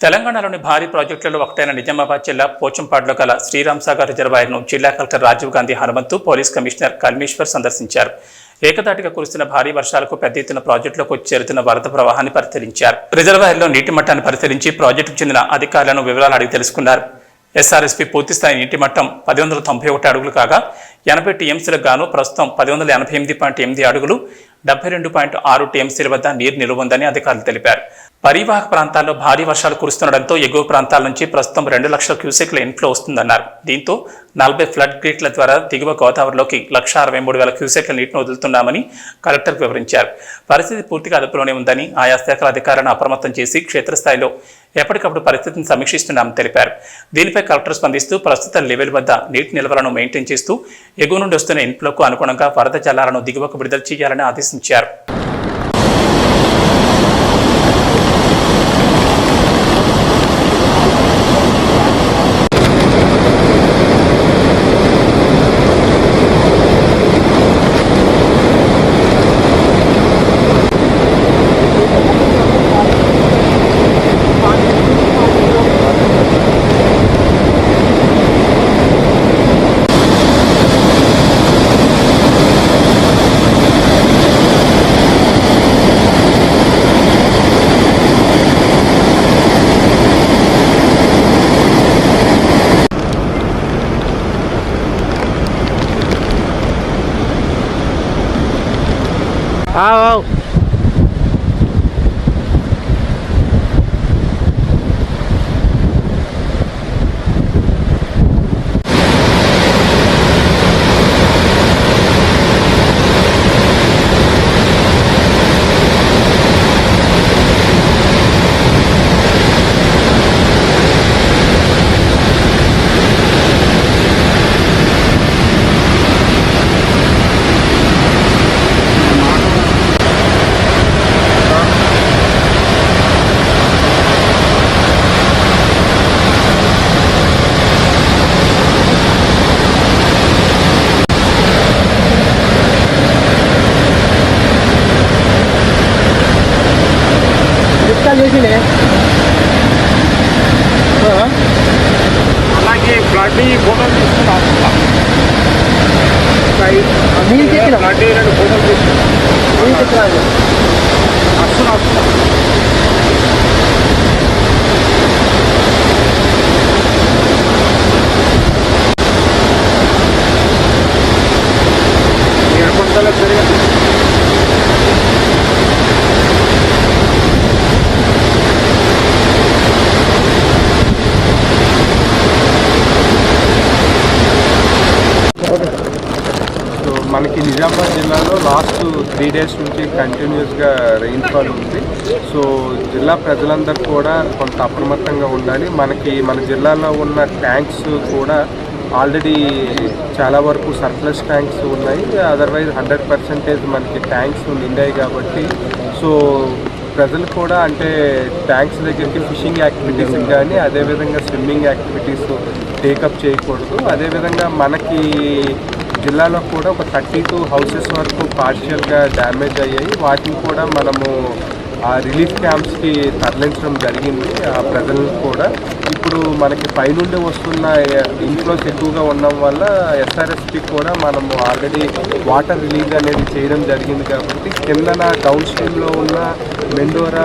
తెలంగాణలోని భారీ ప్రాజెక్టులలో ఒకటైన నిజామాబాద్ జిల్లా పోచంపాడులో గల శ్రీరామ్ సాగర్ రిజర్వాయర్ను జిల్లా collector Rajiv Gandhi Hanumanthu police commissioner Kalmeshwar సందర్శించారు. ఏకదాటిగా కురుస్తున్న భారీ వర్షాలకు పెద్ద ఎత్తున ప్రాజెక్టులకు చేరుతున్న వరద ప్రవాహాన్ని పరిశీలించారు. రిజర్వాయర్లో నీటి మట్టాన్ని పరిశీలించి ప్రాజెక్టుకు చెందిన అధికారులను వివరాలు అడిగి తెలుసుకున్నారు. ఎస్ఆర్ఎస్పీ పూర్తిస్థాయి నీటి మట్టం పది వందల తొంభై ఒకటి అడుగులు కాగా ఎనభై టీఎంసీలకు గాను ప్రస్తుతం పది వందల ఎనభై ఎనిమిది పాయింట్ ఎనిమిది అడుగులు డెబ్బై రెండు పాయింట్ ఆరు టీఎంసీల వద్ద నీరు నిలువ ఉందని అధికారులు తెలిపారు. పరివాహక ప్రాంతాల్లో భారీ వర్షాలు కురుస్తుండడంతో ఎగువ ప్రాంతాల నుంచి ప్రస్తుతం రెండు లక్షల క్యూసెక్ల ఇన్ఫ్లో వస్తుందన్నారు. దీంతో నలభై ఫ్లడ్ గేట్ల ద్వారా దిగువ గోదావరిలోకి లక్ష అరవై మూడు వేల క్యూసెక్ల నీటిని వదులుతున్నామని కలెక్టర్ వివరించారు. పరిస్థితి పూర్తిగా అదుపులోనే ఉందని ఆయా శాఖల అధికారులను అప్రమత్తం చేసి క్షేత్రస్థాయిలో ఎప్పటికప్పుడు పరిస్థితిని సమీక్షిస్తున్నామని తెలిపారు. దీనిపై కలెక్టర్ స్పందిస్తూ ప్రస్తుత లెవెల్ వద్ద నీటి నిల్వలను మెయింటైన్ చేస్తూ ఎగువ నుండి వస్తున్న ఇన్ఫ్లోకు అనుగుణంగా వరద జలాలను దిగువకు విడుదల చేయాలని ఆదేశించారు. આવ આવ చేసినే అలాగే బ్లడ్ ఫోటోలు తీసుకున్నాం. మీరు చెప్పిన. బ్లడ్ రెండు ఫోటోలు తీసుకున్నాం. వస్తున్నా వస్తున్నా. సో మనకి నిజామాబాద్ జిల్లాలో లాస్ట్ త్రీ డేస్ నుంచి కంటిన్యూస్గా రెయిన్ఫాల్ ఉంది. సో జిల్లా ప్రజలందరూ కూడా కొంత అప్రమత్తంగా ఉండాలి. మనకి మన జిల్లాలో ఉన్న ట్యాంక్స్ కూడా ఆల్రెడీ చాలా వరకు సర్ప్లస్ ట్యాంక్స్ ఉన్నాయి. అదర్వైజ్ హండ్రెడ్ పర్సెంటేజ్ మనకి ట్యాంక్స్ నిండాయి కాబట్టి సో ప్రజలు కూడా అంటే ట్యాంక్స్ దగ్గరికి ఫిషింగ్ యాక్టివిటీస్ కానీ అదేవిధంగా స్విమ్మింగ్ యాక్టివిటీస్ టేకప్ చేయకూడదు. అదేవిధంగా మనకి జిల్లాలో కూడా ఒక థర్టీ టూ హౌసెస్ వరకు పార్షియల్గా డ్యామేజ్ అయ్యాయి. వాటిని కూడా మనము ఆ రిలీఫ్ క్యాంప్స్కి తరలించడం జరిగింది. ఆ ప్రజలను కూడా ఇప్పుడు మనకి పైనుండి వస్తున్న ఇన్ఫ్లోస్ ఎక్కువగా ఉండడం వల్ల ఎస్ఆర్ఎస్పి కూడా మనము ఆల్రెడీ వాటర్ రిలీజ్ అనేది చేయడం జరిగింది కాబట్టి కిందన డౌన్ స్ట్రీమ్లో ఉన్న మెండోరా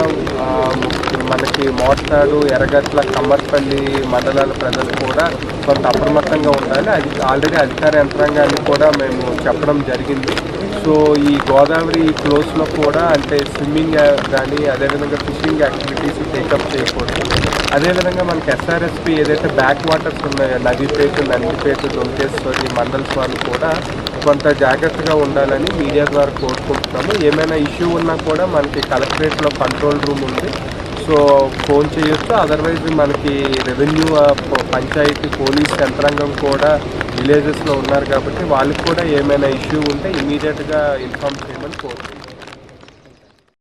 మనకి మోర్తాడు ఎర్రగట్ల కమ్మర్పల్లి మండలాల ప్రజలు కూడా కొంత అప్రమత్తంగా ఉండాలి. అది ఆల్రెడీ అధికార యంత్రాంగాన్ని కూడా మేము చెప్పడం జరిగింది. సో ఈ గోదావరి క్లోజ్లో కూడా అంటే స్విమ్మింగ్ uh, కానీ అదేవిధంగా ఫిషింగ్ యాక్టివిటీస్ టేకప్ చేయకూడదు. అదేవిధంగా మనకి ఎస్ఆర్ఎస్పి ఏదైతే బ్యాక్ వాటర్స్ ఉన్నాయో నదిపేట నందిపేట దొంకేశ్వరి మండల్స్ స్వామి కూడా కొంత జాగ్రత్తగా ఉండాలని మీడియా ద్వారా కోరుకుంటున్నాము. ఏమైనా ఇష్యూ ఉన్నా కూడా మనకి కలెక్టరేట్లో కంట్రోల్ రూమ్ ఉంది. సో ఫోన్ చేయొచ్చు. అదర్వైజ్ మనకి రెవెన్యూ పంచాయతీ పోలీస్ యంత్రాంగం కూడా విలేజెస్లో ఉన్నారు కాబట్టి వాళ్ళకి కూడా ఏమైనా ఇష్యూ ఉంటే ఇమీడియట్గా ఇన్ఫామ్ చేయమని కోరుతున్నాను